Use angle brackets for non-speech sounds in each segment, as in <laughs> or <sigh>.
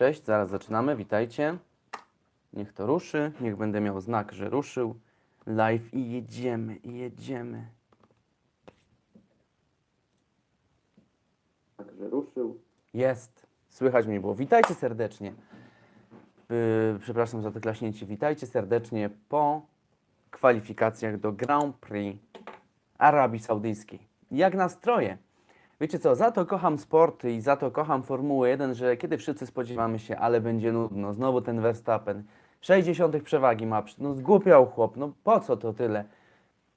Cześć, zaraz zaczynamy, witajcie. Niech to ruszy, niech będę miał znak, że ruszył. Live i jedziemy, i jedziemy. Także ruszył. Jest, słychać mnie było. Witajcie serdecznie. Yy, przepraszam za to klaśnięcie. Witajcie serdecznie po kwalifikacjach do Grand Prix Arabii Saudyjskiej. Jak nastroje? Wiecie co, za to kocham sport i za to kocham Formułę 1, że kiedy wszyscy spodziewamy się, ale będzie nudno, znowu ten Verstappen, 60 przewagi ma, no zgłupiał chłop, no po co to tyle?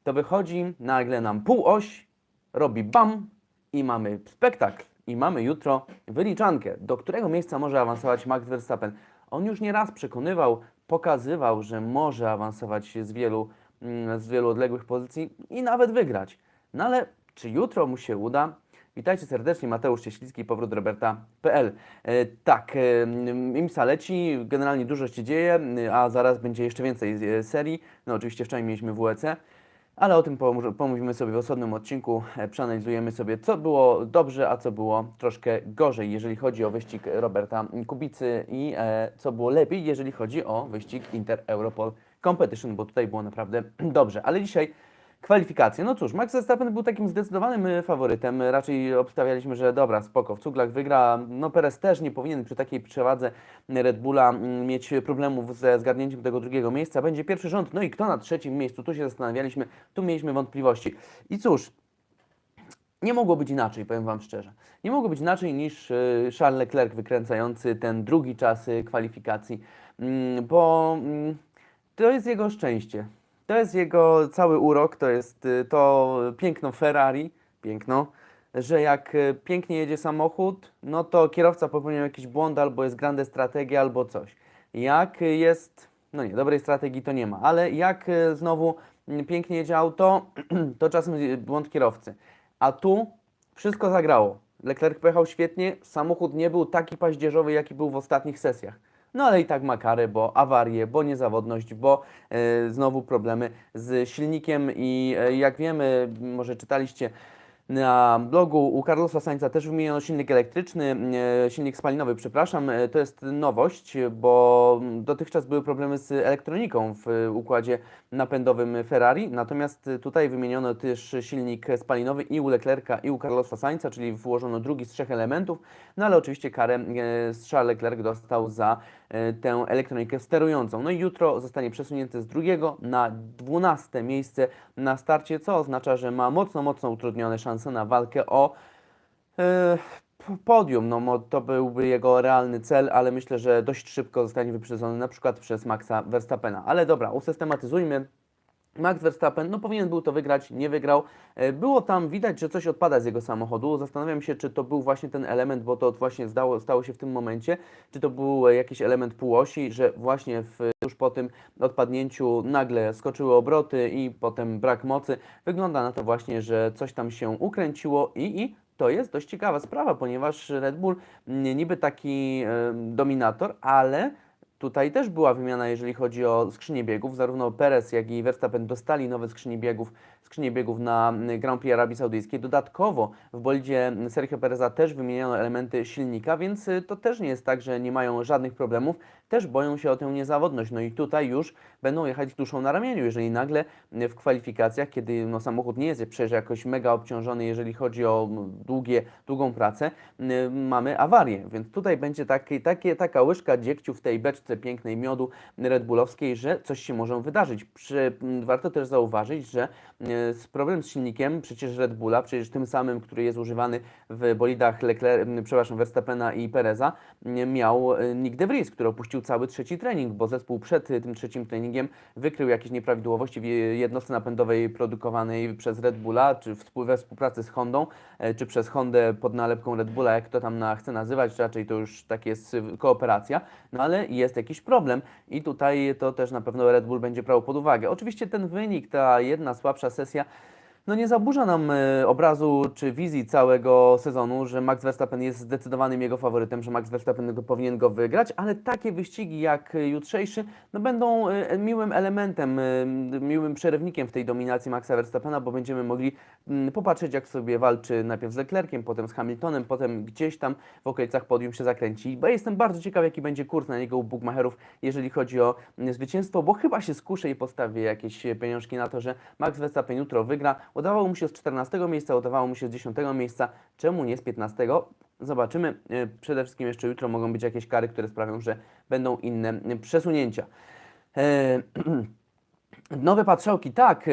To wychodzi nagle nam półoś, robi bam i mamy spektakl. I mamy jutro wyliczankę, do którego miejsca może awansować Max Verstappen. On już nieraz przekonywał, pokazywał, że może awansować z wielu, mm, z wielu odległych pozycji i nawet wygrać. No ale czy jutro mu się uda? Witajcie serdecznie, Mateusz Cieślicki, powrót Roberta.pl. E, tak, e, IMSA leci, generalnie dużo się dzieje, a zaraz będzie jeszcze więcej e, serii. No oczywiście wczoraj mieliśmy WEC, ale o tym pomówimy sobie w osobnym odcinku. E, Przeanalizujemy sobie, co było dobrze, a co było troszkę gorzej, jeżeli chodzi o wyścig Roberta Kubicy i e, co było lepiej, jeżeli chodzi o wyścig Inter Europol Competition, bo tutaj było naprawdę <clears throat> dobrze. Ale dzisiaj Kwalifikacje. No cóż, Max Verstappen był takim zdecydowanym y, faworytem. Raczej obstawialiśmy, że dobra, spoko, w cuglach wygra. No Perez też nie powinien przy takiej przewadze Red Bulla mm, mieć problemów ze zgarnięciem tego drugiego miejsca. Będzie pierwszy rząd. No i kto na trzecim miejscu? Tu się zastanawialiśmy, tu mieliśmy wątpliwości. I cóż, nie mogło być inaczej, powiem Wam szczerze. Nie mogło być inaczej niż y, Charles Leclerc wykręcający ten drugi czas y, kwalifikacji, Mm, bo mm, to jest jego szczęście. To jest jego cały urok, to jest y, to piękno Ferrari, piękno, że jak y, pięknie jedzie samochód, no to kierowca popełnił jakiś błąd, albo jest grande strategia, albo coś. Jak jest, no nie, dobrej strategii to nie ma, ale jak y, znowu mm, pięknie jedzie auto, <clears throat> to czasem błąd kierowcy. A tu wszystko zagrało. Leclerc pojechał świetnie, samochód nie był taki paździerzowy, jaki był w ostatnich sesjach. No ale i tak ma karę, bo awarie, bo niezawodność, bo e, znowu problemy z silnikiem i e, jak wiemy, może czytaliście na blogu u Carlosa Sainza też wymieniono silnik elektryczny, e, silnik spalinowy, przepraszam. E, To jest nowość, bo dotychczas były problemy z elektroniką w układzie napędowym Ferrari, natomiast tutaj wymieniono też silnik spalinowy i u Leclerca i u Carlosa Sainza, czyli włożono drugi z trzech elementów, no ale oczywiście karę e, Charles Leclerc dostał za e, tę elektronikę sterującą. No i jutro zostanie przesunięty z drugiego na dwunaste miejsce na starcie, co oznacza, że ma mocno, mocno utrudnione szanse na walkę o e, p- podium. No, to byłby jego realny cel, ale myślę, że dość szybko zostanie wyprzedzony na przykład przez Maxa Verstappena. Ale dobra, usystematyzujmy. Max Verstappen, no powinien był to wygrać, nie wygrał. E, Było tam widać, że coś odpada z jego samochodu. Zastanawiam się, czy to był właśnie ten element, bo to właśnie zdało, stało się w tym momencie, czy to był jakiś element półosi, że właśnie w, już po tym odpadnięciu nagle skoczyły obroty i potem brak mocy. Wygląda na to właśnie, że coś tam się ukręciło i, i to jest dość ciekawa sprawa, ponieważ Red Bull mm, niby taki e, dominator, ale Tutaj też była wymiana, jeżeli chodzi o skrzynię biegów. Zarówno Perez, jak i Verstappen dostali nowe skrzynie biegów, skrzynie biegów na Grand Prix Arabii Saudyjskiej. Dodatkowo w bolidzie Sergio Pereza też wymieniono elementy silnika, więc y, to też nie jest tak, że nie mają żadnych problemów. Też boją się o tę niezawodność. No i tutaj już będą jechać duszą na ramieniu, jeżeli nagle y, w kwalifikacjach, kiedy no, samochód nie jest przecież jakoś mega obciążony, jeżeli chodzi o długie, długą pracę, y, mamy awarię. Więc tutaj będzie taki, taka łyżka dziegciu w tej beczce pięknej miodu Red Bullowskiej, że coś się może wydarzyć. Przy, warto też zauważyć, że z problem z silnikiem przecież Red Bulla, przecież tym samym, który jest używany w bolidach Leclerc, przepraszam, Verstappena i Pereza, miał e, Nick De Vries, który opuścił cały trzeci trening, bo zespół przed e, tym trzecim treningiem wykrył jakieś nieprawidłowości w je- jednostce napędowej produkowanej przez Red Bulla, czy we współpracy z Hondą, e, czy przez Hondę pod nalepką Red Bulla, jak to tam na, chce nazywać, raczej to już tak jest kooperacja, no ale jest jakiś problem i tutaj to też na pewno Red Bull będzie brał pod uwagę. Oczywiście ten wynik, ta jedna słabsza sesja, Assim, Croácia no nie zaburza nam e, obrazu czy wizji całego sezonu, że Max Verstappen jest zdecydowanym jego faworytem, że Max Verstappen powinien go wygrać, ale takie wyścigi jak e, jutrzejszy no będą e, miłym elementem, miłym przerywnikiem w tej dominacji Maxa Verstappena, bo będziemy mogli mm, popatrzeć jak sobie walczy najpierw z Leclerciem, potem z Hamiltonem, potem gdzieś tam w okolicach podium się zakręci. Bo jestem bardzo ciekaw jaki będzie kurs na niego u bookmacherów, jeżeli chodzi o mm, zwycięstwo, bo chyba się skuszę i postawię jakieś pieniążki na to, że Max Verstappen jutro wygra. Udawało mu się z 14 miejsca, udawało mu się z 10 miejsca, czemu nie z 15? Zobaczymy. E, Przede wszystkim jeszcze jutro mogą być jakieś kary, które sprawią, że będą inne e, przesunięcia. E, <clears throat> Nowe patrzałki, tak,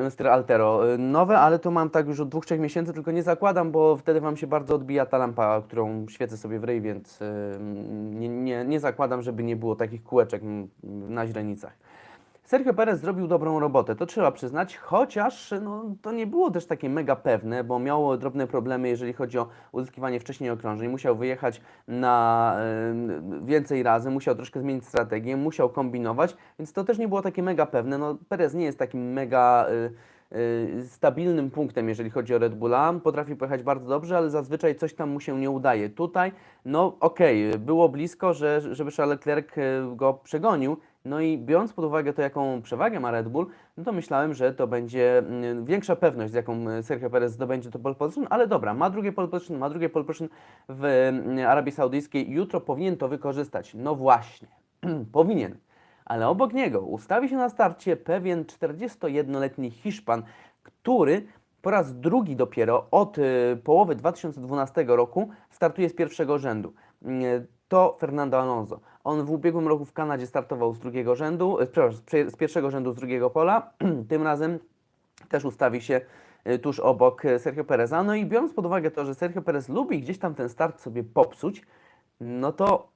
Mr. Altero. Nowe, ale to mam tak już od dwóch, trzech miesięcy, tylko nie zakładam, bo wtedy Wam się bardzo odbija ta lampa, którą świecę sobie w ryj, więc nie, nie, nie zakładam, żeby nie było takich kółeczek na źrenicach. Sergio Perez zrobił dobrą robotę, to trzeba przyznać, chociaż no, to nie było też takie mega pewne, bo miało drobne problemy, jeżeli chodzi o uzyskiwanie wcześniej okrążeń. Musiał wyjechać na y, więcej razy, musiał troszkę zmienić strategię, musiał kombinować, więc to też nie było takie mega pewne. No, Perez nie jest takim mega y, y, stabilnym punktem, jeżeli chodzi o Red Bulla. Potrafi pojechać bardzo dobrze, ale zazwyczaj coś tam mu się nie udaje. Tutaj, no okej, było blisko, że, żeby Charles Leclerc y, go przegonił, no i biorąc pod uwagę to, jaką przewagę ma Red Bull, no to myślałem, że to będzie mm, większa pewność, z jaką y, Sergio Perez zdobędzie to pole position, ale dobra, ma drugie pole position, ma drugie pole position w mm, Arabii Saudyjskiej, jutro powinien to wykorzystać. No właśnie, <clears throat> powinien. Ale obok niego ustawi się na starcie pewien 41-letni Hiszpan, który po raz drugi dopiero od y, połowy 2012 roku startuje z pierwszego rzędu. To Fernando Alonso. On w ubiegłym roku w Kanadzie startował z drugiego rzędu, y, przepraszam, z pie- z pierwszego rzędu z drugiego pola. <clears throat> Tym razem też ustawi się y, tuż obok y, Sergio Pereza. No i biorąc pod uwagę to, że Sergio Perez lubi gdzieś tam ten start sobie popsuć, no to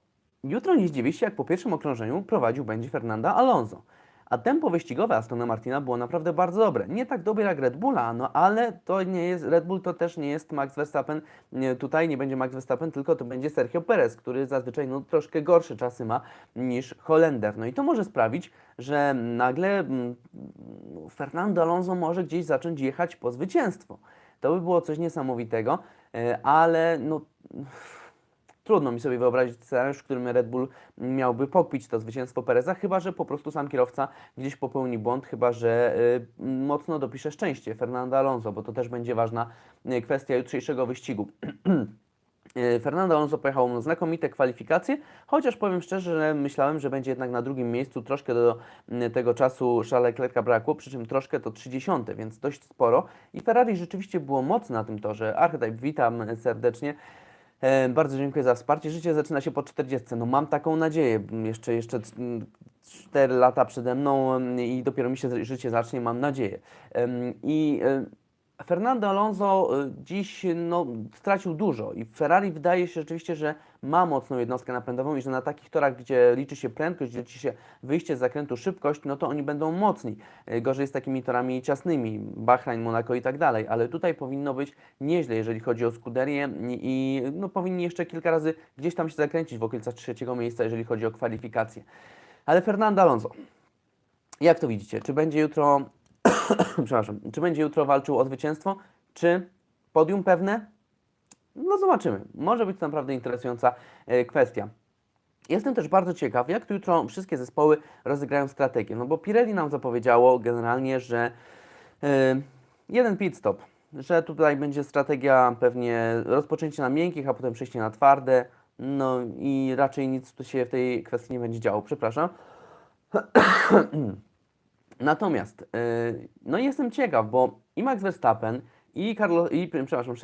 jutro nie zdziwi się, jak po pierwszym okrążeniu prowadził będzie Fernanda Alonso. A tempo wyścigowe Astona Martina było naprawdę bardzo dobre. Nie tak dobre jak Red Bulla, no ale to nie jest, Red Bull to też nie jest Max Verstappen. Nie, tutaj nie będzie Max Verstappen, tylko to będzie Sergio Perez, który zazwyczaj no, troszkę gorsze czasy ma niż Holender. No i to może sprawić, że nagle mm, Fernando Alonso może gdzieś zacząć jechać po zwycięstwo. To by było coś niesamowitego, e, ale no trudno mi sobie wyobrazić scenariusz, w którym Red Bull miałby pokpić to zwycięstwo Pereza, chyba że po prostu sam kierowca gdzieś popełni błąd, chyba że y, mocno dopisze szczęście Fernando Alonso, bo to też będzie ważna y, kwestia jutrzejszego wyścigu. <clears throat> Y, Fernando Alonso pojechał na znakomite kwalifikacje, chociaż powiem szczerze, że myślałem, że będzie jednak na drugim miejscu. Troszkę do y, tego czasu Charlesa Leclerca brakło, przy czym troszkę to 30, więc dość sporo. I Ferrari rzeczywiście było mocne na tym torze. Archetype, witam serdecznie. E, bardzo dziękuję za wsparcie. Życie zaczyna się po 40. No mam taką nadzieję. Jeszcze, jeszcze 4 lata przede mną mm, i dopiero mi się życie zacznie, mam nadzieję. I Fernando Alonso y, dziś no, stracił dużo i Ferrari wydaje się rzeczywiście, że ma mocną jednostkę napędową i że na takich torach, gdzie liczy się prędkość, gdzie liczy się wyjście z zakrętu, szybkość, no to oni będą mocni. Y, Gorzej z takimi torami ciasnymi, Bahrain, Monaco i tak dalej, ale tutaj powinno być nieźle, jeżeli chodzi o skuderię i, no, powinni jeszcze kilka razy gdzieś tam się zakręcić w okolicach trzeciego miejsca, jeżeli chodzi o kwalifikacje. Ale Fernando Alonso, jak to widzicie? Czy będzie jutro <coughs> przepraszam, czy będzie jutro walczył o zwycięstwo, czy podium pewne? No zobaczymy. Może być to naprawdę interesująca e, kwestia. Jestem też bardzo ciekaw, jak to jutro wszystkie zespoły rozegrają strategię, no bo Pirelli nam zapowiedziało generalnie, że e, jeden pit stop, że tutaj będzie strategia pewnie rozpoczęcie na miękkich, a potem przejście na twarde, no i raczej nic tu się w tej kwestii nie będzie działo, przepraszam. <coughs> Natomiast, yy, no jestem ciekaw, bo i Max Verstappen, i, Carlo, i przepraszam,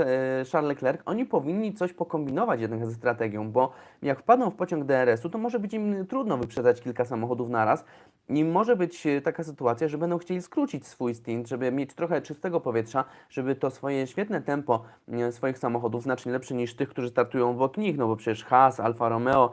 Charles Leclerc, oni powinni coś pokombinować jednak ze strategią, bo jak wpadną w pociąg DRS-u, to może być im trudno wyprzedzać kilka samochodów naraz i może być e, taka sytuacja, że będą chcieli skrócić swój stint, żeby mieć trochę czystego powietrza, żeby to swoje świetne tempo e, swoich samochodów, znacznie lepsze niż tych, którzy startują obok nich, no bo przecież Haas, Alfa Romeo,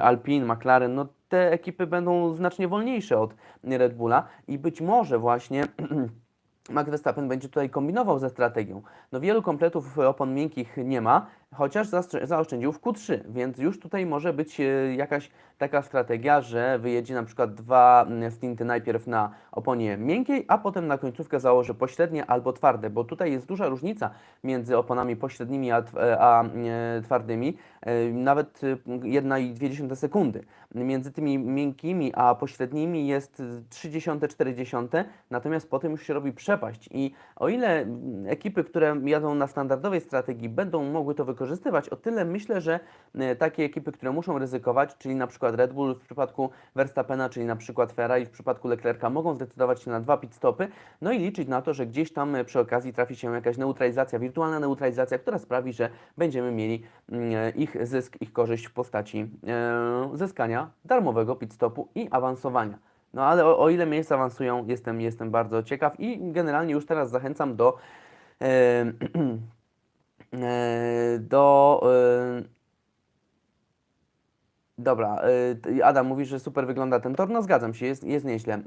Alpine, McLaren, no te ekipy będą znacznie wolniejsze od Red Bulla i być może właśnie <clears throat> Max Verstappen będzie tutaj kombinował ze strategią. No wielu kompletów opon miękkich nie ma, chociaż zaoszczędził w Q3, więc już tutaj może być e, jakaś taka strategia, że wyjedzie na przykład dwa mm, stinty najpierw na oponie miękkiej, a potem na końcówkę założy pośrednie albo twarde, bo tutaj jest duża różnica między oponami pośrednimi a, e, a e, twardymi, nawet e, 1,2 sekundy. Między tymi miękkimi a pośrednimi jest 0,3-0,4, natomiast potem już się robi przepaść i o ile mm, ekipy, które jadą na standardowej strategii będą mogły to wykorzystywać, o tyle myślę, że e, takie ekipy, które muszą ryzykować, czyli na przykład Red Bull w przypadku Verstappena, czyli na przykład Ferrari w przypadku Leclerca, mogą zdecydować się na dwa pit stopy, no i liczyć na to, że gdzieś tam e, przy okazji trafi się jakaś neutralizacja, wirtualna neutralizacja, która sprawi, że będziemy mieli mm, e, ich zysk, ich korzyść w postaci zyskania darmowego pit stopu i awansowania. No ale o, o ile miejsca awansują, jestem, jestem bardzo ciekaw i generalnie już teraz zachęcam do <clears throat> do e, Dobra, y, Adam mówi, że super wygląda ten tor. No zgadzam się, jest, jest nieźle.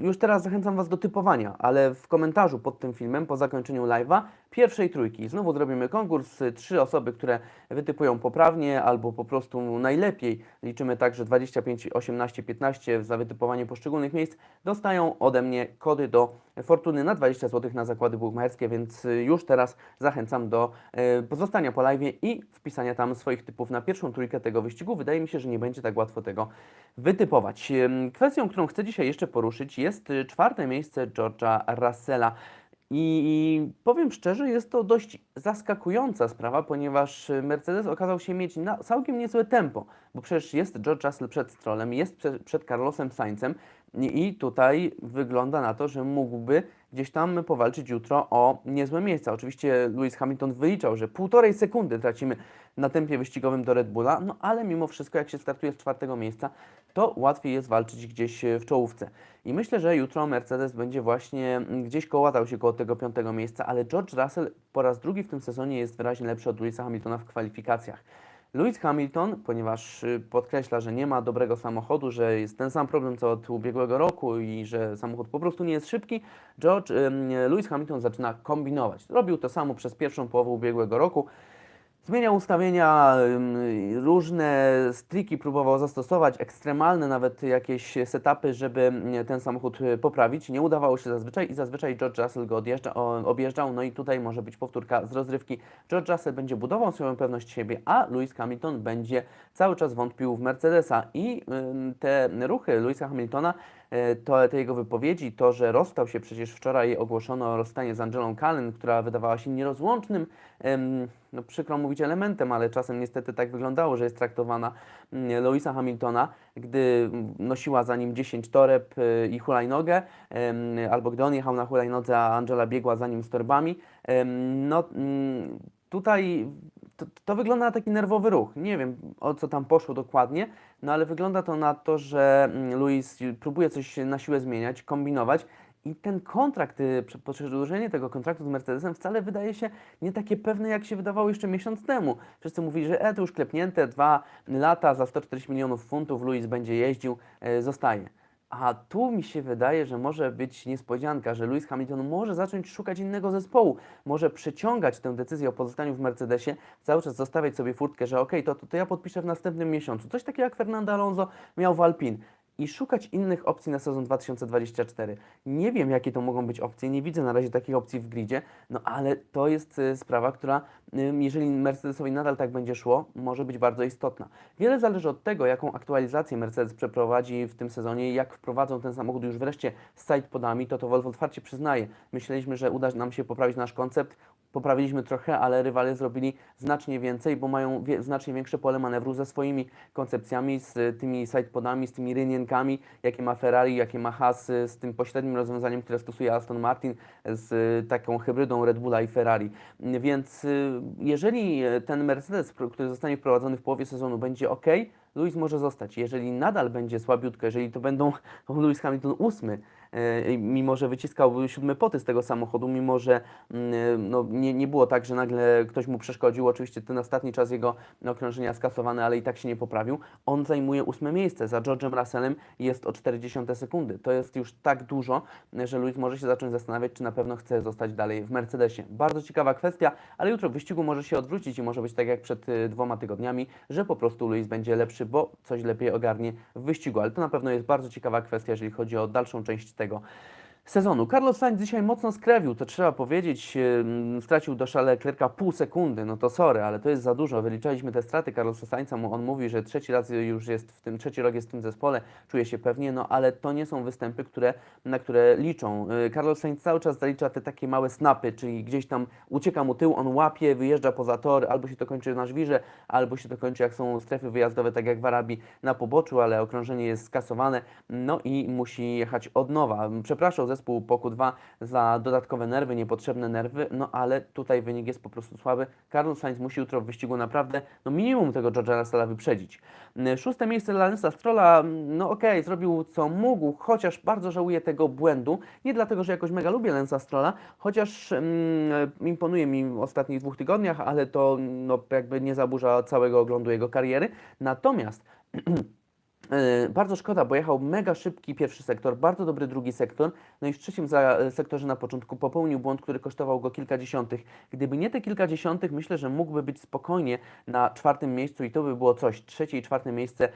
Y, Już teraz zachęcam Was do typowania, ale w komentarzu pod tym filmem, po zakończeniu live'a, pierwszej trójki. Znowu zrobimy konkurs. y, Trzy osoby, które wytypują poprawnie albo po prostu najlepiej, liczymy tak, że 25, 18, 15 za wytypowanie poszczególnych miejsc, dostają ode mnie kody do Fortuny na 20 zł na zakłady bukmacherskie, więc y, już teraz zachęcam do y, pozostania po live'ie i wpisania tam swoich typów na pierwszą trójkę tego wyścigu. Wydaje mi się, że nie będzie tak łatwo tego wytypować. Kwestią, którą chcę dzisiaj jeszcze poruszyć jest y, czwarte miejsce George'a Russella. I powiem szczerze, jest to dość zaskakująca sprawa, ponieważ Mercedes okazał się mieć całkiem niezłe tempo, bo przecież jest George Russell przed Strollem, jest przed Carlosem Sainzem i, tutaj wygląda na to, że mógłby gdzieś tam powalczyć jutro o niezłe miejsca. Oczywiście Lewis Hamilton wyliczał, że półtorej sekundy tracimy na tempie wyścigowym do Red Bulla, no ale mimo wszystko jak się startuje z czwartego miejsca, to łatwiej jest walczyć gdzieś e, w czołówce. I myślę, że jutro Mercedes będzie właśnie mm, gdzieś kołatał się koło tego piątego miejsca, ale George Russell po raz drugi w tym sezonie jest wyraźnie lepszy od Lewisa Hamiltona w kwalifikacjach. Lewis Hamilton, ponieważ y, podkreśla, że nie ma dobrego samochodu, że jest ten sam problem co od ubiegłego roku i że samochód po prostu nie jest szybki, George, Lewis Hamilton zaczyna kombinować. Robił to samo przez pierwszą połowę ubiegłego roku. Zmieniał ustawienia, różne triki próbował zastosować, ekstremalne nawet jakieś setupy, żeby mm, ten samochód y, poprawić. Nie udawało się zazwyczaj i zazwyczaj George Russell go odjeżdża, objeżdżał, no i tutaj może być powtórka z rozrywki. George Russell będzie budował swoją pewność siebie, a Lewis Hamilton będzie cały czas wątpił w Mercedesa i te ruchy Lewisa Hamiltona to, te jego wypowiedzi, to, że rozstał się przecież wczoraj ogłoszono rozstanie z Angelą Cullen, która wydawała się nierozłącznym, no przykro mówić elementem, ale czasem niestety tak wyglądało, że jest traktowana mm, Louisa Hamiltona, gdy nosiła za nim 10 toreb y, i hulajnogę, albo gdy on jechał na hulajnodze, a Angela biegła za nim z torbami. No mm, tutaj to, to wygląda na taki nerwowy ruch. Nie wiem o co tam poszło dokładnie, no ale wygląda to na to, że mm, Luis próbuje coś na siłę zmieniać, kombinować. I ten kontrakt, y, prze- przedłużenie tego kontraktu z Mercedesem wcale wydaje się nie takie pewne, jak się wydawało jeszcze miesiąc temu. Wszyscy mówili, że e, to już klepnięte, dwa lata za 140 milionów funtów, Luis będzie jeździł, e, zostaje. A tu mi się wydaje, że może być niespodzianka, że Lewis Hamilton może zacząć szukać innego zespołu, może przeciągać tę decyzję o pozostaniu w Mercedesie, cały czas zostawiać sobie furtkę, że okej, to, to, to ja podpiszę w następnym miesiącu. Coś takiego jak Fernando Alonso miał w Alpine. I szukać innych opcji na sezon 2024. Nie wiem, jakie to mogą być opcje, nie widzę na razie takich opcji w gridzie, no ale to jest y, sprawa, która, jeżeli Mercedesowi nadal tak będzie szło, może być bardzo istotna. Wiele zależy od tego, jaką aktualizację Mercedes przeprowadzi w tym sezonie, jak wprowadzą ten samochód już wreszcie z sidepodami, to to Volvo otwarcie przyznaje. Myśleliśmy, że uda nam się poprawić nasz koncept, poprawiliśmy trochę, ale rywale zrobili znacznie więcej, bo mają wie, znacznie większe pole manewru ze swoimi koncepcjami, z tymi sidepodami, z tymi rynienkami, jakie ma Ferrari, jakie ma Haas, z tym pośrednim rozwiązaniem, które stosuje Aston Martin, z taką hybrydą Red Bulla i Ferrari. Więc y, jeżeli ten Mercedes, który zostanie wprowadzony w połowie sezonu, będzie ok, Lewis może zostać. Jeżeli nadal będzie słabiutko, jeżeli to będą <laughs> Lewis Hamilton ósmy, mimo że wyciskał siódmy poty z tego samochodu, mimo że mm, no, nie, nie było tak, że nagle ktoś mu przeszkodził. Oczywiście ten ostatni czas jego okrążenia skasowany, ale i tak się nie poprawił. On zajmuje ósme miejsce. Za George'em Russellem jest o 40 sekundy. To jest już tak dużo, że Lewis może się zacząć zastanawiać, czy na pewno chce zostać dalej w Mercedesie. Bardzo ciekawa kwestia, ale jutro w wyścigu może się odwrócić i może być tak jak przed y, dwoma tygodniami, że po prostu Lewis będzie lepszy, bo coś lepiej ogarnie w wyścigu. Ale to na pewno jest bardzo ciekawa kwestia, jeżeli chodzi o dalszą część tego tego. Sezonu. Carlos Sainz dzisiaj mocno skrewił, to trzeba powiedzieć. Stracił do Charlesa Leclerca pół sekundy, no to sorry, ale to jest za dużo. Wyliczaliśmy te straty Carlosa Sainza, on mówi, że trzeci raz już jest w tym, trzeci rok jest w tym zespole, czuje się pewnie, no ale to nie są występy, które, na które liczą. Y, Carlos Sainz cały czas zalicza te takie małe snapy, czyli gdzieś tam ucieka mu tył, on łapie, wyjeżdża poza tor, albo się to kończy na żwirze, albo się to kończy jak są strefy wyjazdowe, tak jak w Arabii na poboczu, ale okrążenie jest skasowane, no i musi jechać od nowa. Przepraszał zespół Poku 2 za dodatkowe nerwy, niepotrzebne nerwy, no ale tutaj wynik jest po prostu słaby. Carlos Sainz musi jutro w wyścigu naprawdę, no minimum tego George'a Russella wyprzedzić. Mm, Szóste miejsce dla Lensa Strolla, mm, no okej, zrobił co mógł, chociaż bardzo żałuję tego błędu. Nie dlatego, że jakoś mega lubię Lensa Strolla, chociaż mm, imponuje mi w ostatnich dwóch tygodniach, ale to no, jakby nie zaburza całego oglądu jego kariery. Natomiast <clears throat> Bardzo szkoda, bo jechał mega szybki pierwszy sektor, bardzo dobry drugi sektor, no i w trzecim e, sektorze na początku popełnił błąd, który kosztował go kilkadziesiątych. Gdyby nie te kilkadziesiątych, myślę, że mógłby być spokojnie na czwartym miejscu i to by było coś. Trzecie i czwarte miejsce,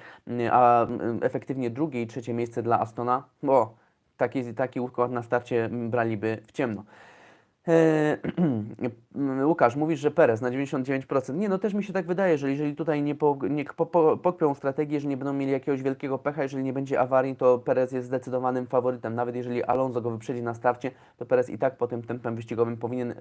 a efektywnie drugie i trzecie miejsce dla Astona, bo taki, taki układ na starcie braliby w ciemno. Eee, <clears throat> Łukasz, mówisz, że Perez na 99%. Nie, no też mi się tak wydaje, że jeżeli tutaj nie, po, nie po, po, pokpią strategię, że nie będą mieli jakiegoś wielkiego pecha, jeżeli nie będzie awarii, to Perez jest zdecydowanym faworytem. Nawet jeżeli Alonso go wyprzedzi na starcie, to Perez i tak po tym tempem wyścigowym powinien e,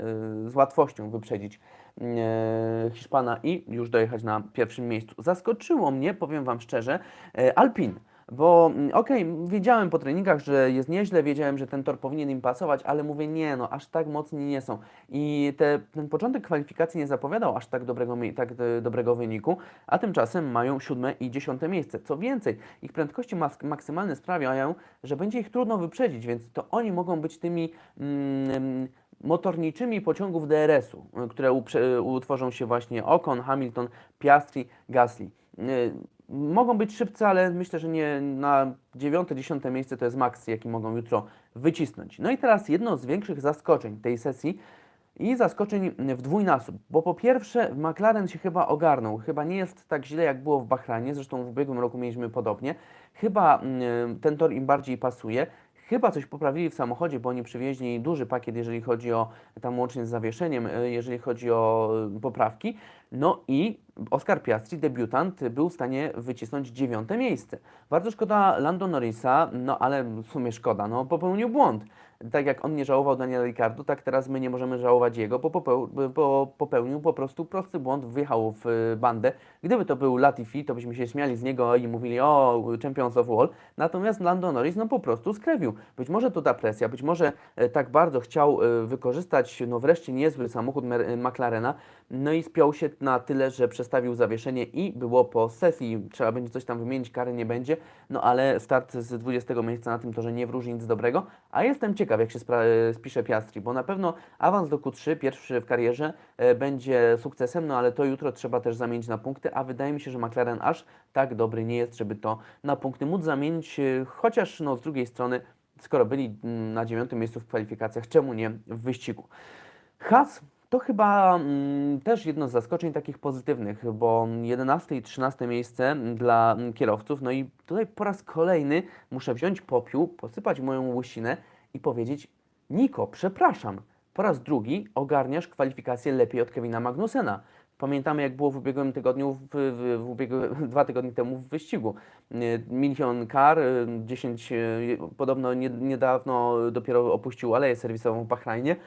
z łatwością wyprzedzić e, Hiszpana i już dojechać na pierwszym miejscu. Zaskoczyło mnie, powiem Wam szczerze, e, Alpin. Bo mm, okej, wiedziałem po treningach, że jest nieźle, wiedziałem, że ten tor powinien im pasować, ale mówię, nie, no aż tak mocni nie są. I te, ten początek kwalifikacji nie zapowiadał aż tak dobrego, tak e, dobrego wyniku, a tymczasem mają siódme i dziesiąte miejsce. Co więcej, ich prędkości maksymalne sprawiają, że będzie ich trudno wyprzedzić, więc to oni mogą być tymi mm, motorniczymi pociągów DRS-u, które utworzą się właśnie Ocon, Hamilton, Piastri, Gasly. Mogą być szybcy, ale myślę, że nie na dziewiąte, dziesiąte miejsce to jest maks, jaki mogą jutro wycisnąć. No i teraz jedno z większych zaskoczeń tej sesji i zaskoczeń w dwójnasób, bo po pierwsze McLaren się chyba ogarnął, chyba nie jest tak źle jak było w Bahrajnie, zresztą w ubiegłym roku mieliśmy podobnie, chyba mm, ten tor im bardziej pasuje, Chyba coś poprawili w samochodzie, bo oni przywieźli duży pakiet, jeżeli chodzi o tam łącznie z zawieszeniem, y, jeżeli chodzi o y, poprawki. No i Oscar Piastri, debiutant, był w stanie wycisnąć dziewiąte miejsce. Bardzo szkoda Lando Norrisa, no ale w sumie szkoda, no popełnił błąd. Tak jak on nie żałował Daniela Ricardo, tak teraz my nie możemy żałować jego, bo, popeł, popełnił po prostu prosty błąd, wjechał w y, bandę. Gdyby to był Latifi, to byśmy się śmiali z niego i mówili o Champions of Wall. Natomiast Lando Norris no po prostu skrewił. Być może to ta presja, być może e, tak bardzo chciał e, wykorzystać no wreszcie niezły samochód McLarena, no i spiął się na tyle, że przestawił zawieszenie i było po sesji. Trzeba będzie coś tam wymienić, kary nie będzie, no ale start z 20 miejsca na tym torze nie wróży nic dobrego. A jestem ciekaw, jak się spisze Piastri, bo na pewno awans do Q3, pierwszy w karierze, e, będzie sukcesem, no ale to jutro trzeba też zamienić na punkty, a wydaje mi się, że McLaren aż tak dobry nie jest, żeby to na punkty móc zamienić, e, chociaż no z drugiej strony, skoro byli mm, na dziewiątym miejscu w kwalifikacjach, czemu nie w wyścigu? Haas to chyba mm, też jedno z zaskoczeń takich pozytywnych, bo 11 i 13 miejsce dla mm, kierowców. No i tutaj po raz kolejny muszę wziąć popiół, posypać moją łysinę i powiedzieć: Niko, przepraszam, po raz drugi ogarniasz kwalifikację lepiej od Kevina Magnusena. Pamiętamy, jak było w ubiegłym tygodniu, w, w, w ubiegłe, <laughs> dwa tygodnie temu w wyścigu. Y, Milion kar, y, 10, y, podobno nie, niedawno dopiero opuścił aleję serwisową w Bahrajnie, y,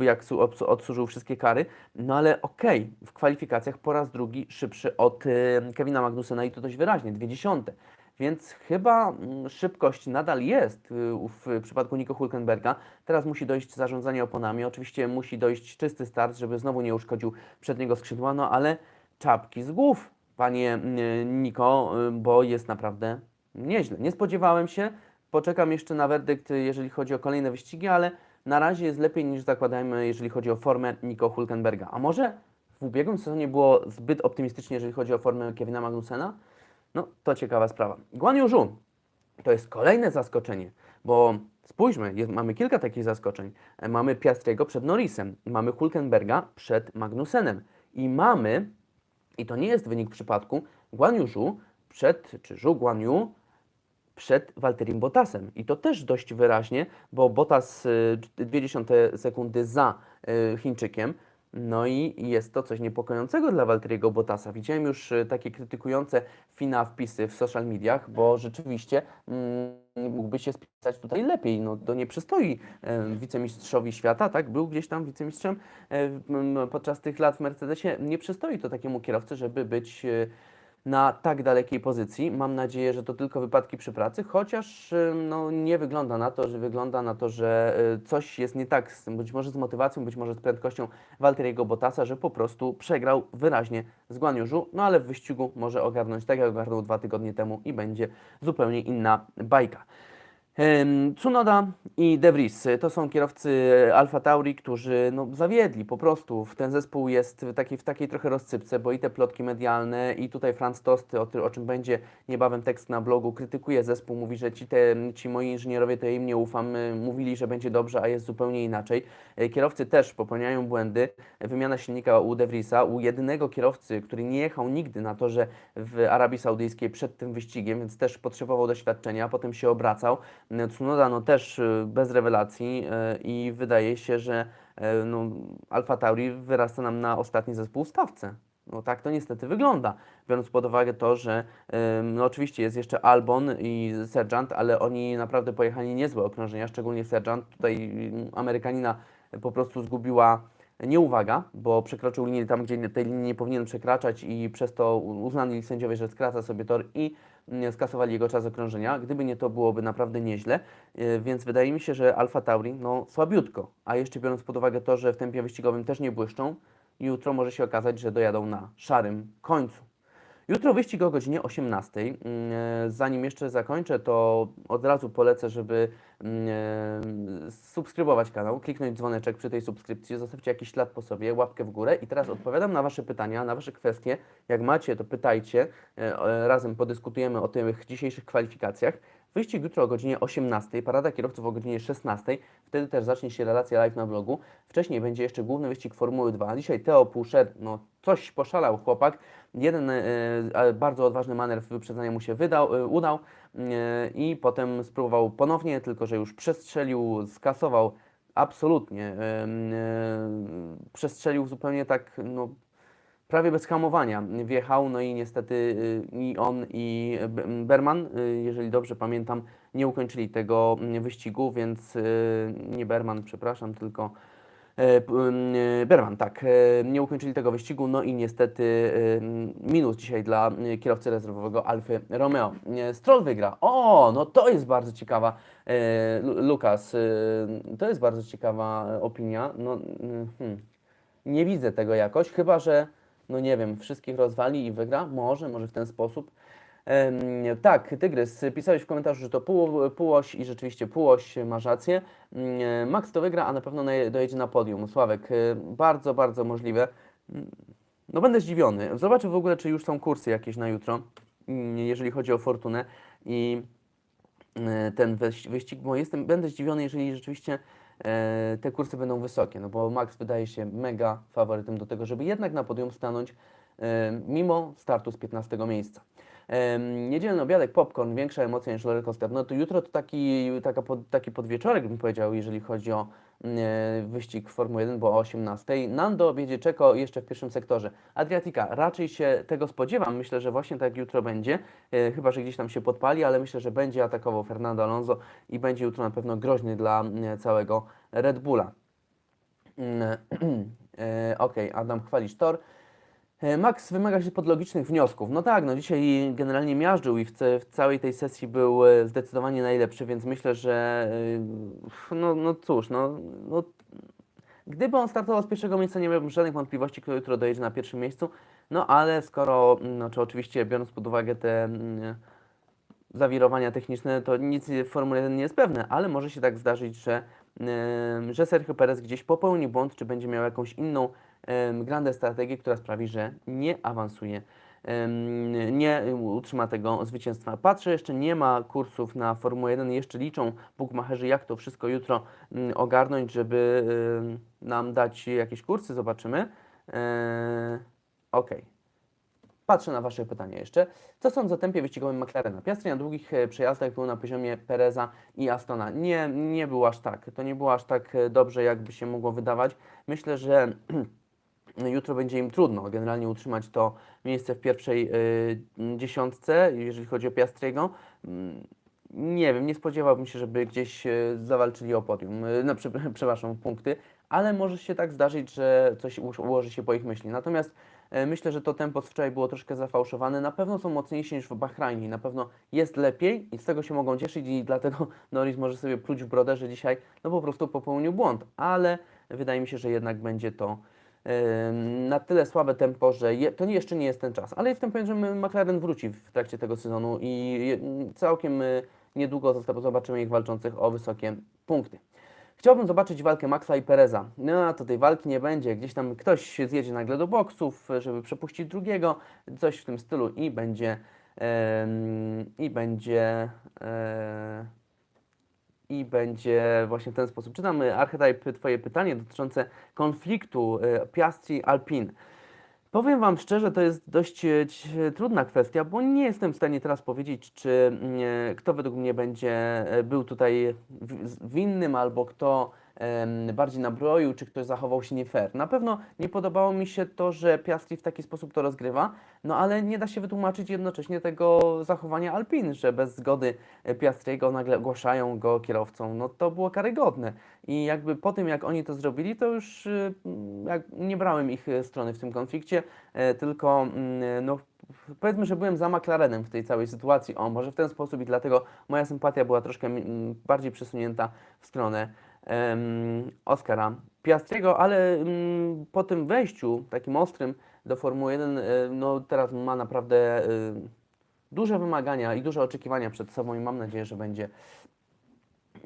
jak odsłużył wszystkie kary. No ale okej, w kwalifikacjach po raz drugi szybszy od Kevina Magnusena i to dość wyraźnie, dwie dziesiąte. Więc chyba mm, szybkość nadal jest y, w przypadku Nico Hulkenberga. Teraz musi dojść zarządzanie oponami. Oczywiście musi dojść czysty start, żeby znowu nie uszkodził przedniego skrzydła, no ale czapki z głów. panie Niko, y, bo jest naprawdę nieźle. Nie spodziewałem się, poczekam jeszcze na werdykt, y, jeżeli chodzi o kolejne wyścigi, ale na razie jest lepiej niż zakładajmy, jeżeli chodzi o formę Niko Hulkenberga. A może w ubiegłym sezonie było zbyt optymistycznie, jeżeli chodzi o formę Kevina Magnusena? No, to ciekawa sprawa. Guan Yu Zhu to jest kolejne zaskoczenie, bo spójrzmy, jest, mamy kilka takich zaskoczeń. E, Mamy Piastriego przed Norrisem, mamy Hulkenberga przed Magnusenem i mamy, i to nie jest wynik przypadku, Guan Yu Zhu przed, czy Zhu Guan Yu przed Walterim Bottasem. I to też dość wyraźnie, bo Bottas y, 0,2 sekundy za y, Chińczykiem. No i jest to coś niepokojącego dla Walteriego Bottasa. Widziałem już y, takie krytykujące Fina wpisy w social mediach, bo rzeczywiście mm, mógłby się spisać tutaj lepiej. No to nie przystoi e, wicemistrzowi świata, tak? Był gdzieś tam wicemistrzem e, podczas tych lat w Mercedesie. Nie przystoi to takiemu kierowcy, żeby być e, na tak dalekiej pozycji. Mam nadzieję, że to tylko wypadki przy pracy, chociaż y, no, nie wygląda na to, że wygląda na to, że y, coś jest nie tak, z, być może z motywacją, być może z prędkością Walteriego Bottasa, że po prostu przegrał wyraźnie z Guan Yu Zhu, no ale w wyścigu może ogarnąć tak, jak ogarnął dwa tygodnie temu i będzie zupełnie inna bajka. Tsunoda i De Vries y, to są kierowcy Alfa Tauri, którzy no, zawiedli po prostu. Ten zespół jest w takiej, w takiej trochę rozsypce, bo i te plotki medialne, i tutaj Franz Tost, o, ty- o czym będzie niebawem tekst na blogu, krytykuje zespół, mówi, że ci, te, ci moi inżynierowie, to ja im nie ufam, y, mówili, że będzie dobrze, a jest zupełnie inaczej. Kierowcy też popełniają błędy. Wymiana silnika u De Vriesa, u jedynego kierowcy, który nie jechał nigdy na torze w Arabii Saudyjskiej przed tym wyścigiem, więc też potrzebował doświadczenia, potem się obracał. Tsunoda no też y, bez rewelacji y, i wydaje się, że y, no, Alfa Tauri wyrasta nam na ostatni zespół w stawce. No tak to niestety wygląda, biorąc pod uwagę to, że no oczywiście jest jeszcze Albon i Sergeant, ale oni naprawdę pojechali niezłe okrążenia, szczególnie Sergeant. Tutaj Amerykanina po prostu zgubiła nieuwaga, bo przekroczył linię tam, gdzie tej linii nie powinien przekraczać i przez to uznali sędziowie, że skraca sobie tor i skasowali jego czas okrążenia. Gdyby nie to, byłoby naprawdę nieźle, Yy, więc wydaje mi się, że Alfa Tauri, no słabiutko, a jeszcze biorąc pod uwagę to, że w tempie wyścigowym też nie błyszczą, jutro może się okazać, że dojadą na szarym końcu. Jutro wyścig o godzinie 18. Mm, e, Zanim jeszcze zakończę, to od razu polecę, żeby mm, e, subskrybować kanał, kliknąć dzwoneczek przy tej subskrypcji, zostawcie jakiś ślad po sobie, łapkę w górę i teraz odpowiadam na Wasze pytania, na Wasze kwestie. Jak macie, to pytajcie, e, razem podyskutujemy o tych dzisiejszych kwalifikacjach. Wyścig jutro o godzinie 18, parada kierowców o godzinie 16, wtedy też zacznie się relacja live na blogu. Wcześniej będzie jeszcze główny wyścig Formuły 2. Dzisiaj Theo Pusher, no coś poszalał chłopak. Jeden e, bardzo odważny manewr wyprzedzania mu się wydał, e, udał e, i potem spróbował ponownie, tylko że już przestrzelił, skasował absolutnie. E, e, przestrzelił zupełnie tak, no prawie bez hamowania wjechał, no i niestety y, i on i B- Berman, y, jeżeli dobrze pamiętam, nie ukończyli tego mm, wyścigu, więc y, nie Berman, przepraszam, tylko y, Berman, tak, nie ukończyli tego wyścigu, no i niestety y, minus dzisiaj dla y, kierowcy rezerwowego Alfy Romeo. Stroll wygra. O, no to jest bardzo ciekawa, Lu- Lukas, y, to jest bardzo ciekawa opinia. No, y, hmm. Nie widzę tego jakoś, chyba że, no nie wiem, wszystkich rozwali i wygra. Może, może w ten sposób. Tak, Tygrys, pisałeś w komentarzu, że to pół, półoś i rzeczywiście półoś masz rację. Max to wygra, a na pewno dojedzie na podium. Sławek, y, bardzo, bardzo możliwe. Mm, No będę zdziwiony. Zobaczę w ogóle, czy już są kursy jakieś na jutro, mm, jeżeli chodzi o Fortunę i e, ten wyś- wyścig, bo jestem, będę zdziwiony, jeżeli rzeczywiście e, te kursy będą wysokie, no bo Max wydaje się mega faworytem do tego, żeby jednak na podium stanąć e, mimo startu z 15 miejsca. Niedzielny obiadek, popcorn, większa emocja niż rollercoaster. No to jutro to taki, taka pod, taki podwieczorek bym powiedział, jeżeli chodzi o e, wyścig Formuły 1, bo o 18. Nando objedzie Czeko jeszcze w pierwszym sektorze. Adriatika, raczej się tego spodziewam. Myślę, że właśnie tak jutro będzie. E, chyba, że gdzieś tam się podpali, ale myślę, że będzie atakował Fernando Alonso i będzie jutro na pewno groźny dla e, całego Red Bulla. Mm, <clears throat> Okej, Adam, chwalisz tor. E, Max wymaga się podlogicznych wniosków. No tak, no dzisiaj generalnie miażdżył i w, w całej tej sesji był e, zdecydowanie najlepszy, więc myślę, że e, no, no cóż, no, no Gdyby on startował z pierwszego miejsca, nie miałbym żadnych wątpliwości, kto jutro dojedzie na pierwszym miejscu. No ale skoro, mm, znaczy oczywiście biorąc pod uwagę te mm, zawirowania techniczne, to nic w Formule 1 nie jest pewne, ale może się tak zdarzyć, że, że Sergio Perez gdzieś popełni błąd, czy będzie miał jakąś inną em, grandę strategię, która sprawi, że nie awansuje, nie utrzyma tego zwycięstwa. Patrzę, jeszcze nie ma kursów na Formułę 1, jeszcze liczą bukmacherzy, jak to wszystko jutro mm, ogarnąć, żeby nam dać jakieś kursy, zobaczymy. E, Okej. Patrzę na Wasze pytania jeszcze. Co sądzę o tempie wyścigowym McLarena? Piastri na długich e, przejazdach był na poziomie Pereza i Astona. Nie, nie był aż tak. To nie było aż tak e, dobrze, jakby się mogło wydawać. Myślę, że <clears throat> jutro będzie im trudno generalnie utrzymać to miejsce w pierwszej y, dziesiątce, jeżeli chodzi o Piastriego. Mm, Nie wiem, nie spodziewałbym się, żeby gdzieś e, zawalczyli o podium, e, no, prze, <laughs> przepraszam, punkty, ale może się tak zdarzyć, że coś ułoży się po ich myśli. Natomiast myślę, że to tempo z wczoraj było troszkę zafałszowane. Na pewno są mocniejsi niż w Bahrajnie, na pewno jest lepiej i z tego się mogą cieszyć i dlatego <laughs> Norris może sobie pluć w brodę, że dzisiaj no po prostu popełnił błąd, ale wydaje mi się, że jednak będzie to na tyle słabe tempo, że je, to jeszcze nie jest ten czas. Ale jestem pewien, że McLaren wróci w trakcie tego sezonu i całkiem y, niedługo zobaczymy ich walczących o wysokie punkty. Chciałbym zobaczyć walkę Maxa i Pereza. No, to tej walki nie będzie. Gdzieś tam ktoś zjedzie nagle do boksów, żeby przepuścić drugiego, coś w tym stylu i będzie em, i będzie e, i będzie właśnie w ten sposób. Czytam y, Archetype Twoje pytanie dotyczące konfliktu y, Piastri-Alpin. Powiem Wam szczerze, to jest dość e, ć- trudna kwestia, bo nie jestem w stanie teraz powiedzieć, czy mm, e, kto według mnie będzie e, był tutaj winnym, albo kto bardziej nabroił, czy ktoś zachował się nie fair. Na pewno nie podobało mi się to, że Piastri w taki sposób to rozgrywa, no ale nie da się wytłumaczyć jednocześnie tego zachowania Alpin, że bez zgody e, Piastriego nagle ogłaszają go kierowcą. No to było karygodne. I jakby po tym, jak oni to zrobili, to już jak nie brałem ich e, strony w tym konflikcie, e, tylko mm, no, powiedzmy, że byłem za McLarenem w tej całej sytuacji. O, może w ten sposób i dlatego moja sympatia była troszkę mm, bardziej przesunięta w stronę Oscara Piastriego, ale mm, po tym wejściu takim ostrym do Formuły 1, e, no teraz ma naprawdę e, duże wymagania i duże oczekiwania przed sobą i mam nadzieję, że będzie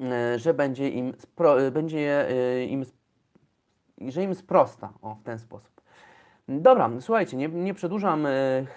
e, że będzie im, spro, będzie im, że im sprosta, o, w ten sposób. Dobra, słuchajcie, nie, nie przedłużam, e,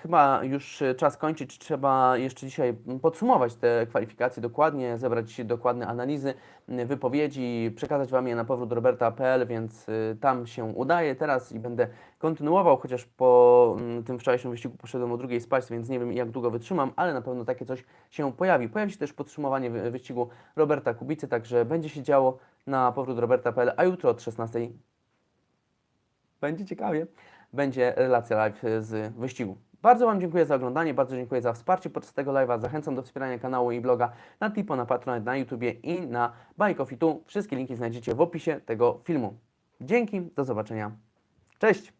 chyba już czas kończyć, trzeba jeszcze dzisiaj podsumować te kwalifikacje dokładnie, zebrać dokładne analizy, wypowiedzi, przekazać Wam je na powrót Roberta.pl, więc e, tam się udaje teraz i będę kontynuował, chociaż po tym wczorajszym wyścigu poszedłem o drugiej spać, więc nie wiem jak długo wytrzymam, ale na pewno takie coś się pojawi. Pojawi się też podsumowanie wy- wyścigu Roberta Kubicy, także będzie się działo na powrót Roberta.pl, a jutro od 16 będzie ciekawie. Będzie relacja live z wyścigu. Bardzo Wam dziękuję za oglądanie, bardzo dziękuję za wsparcie podczas tego live'a. Zachęcam do wspierania kanału i bloga na Tipo, na Patronite, na YouTubie i na Buy Coffee Tu. Wszystkie linki znajdziecie w opisie tego filmu. Dzięki, do zobaczenia. Cześć!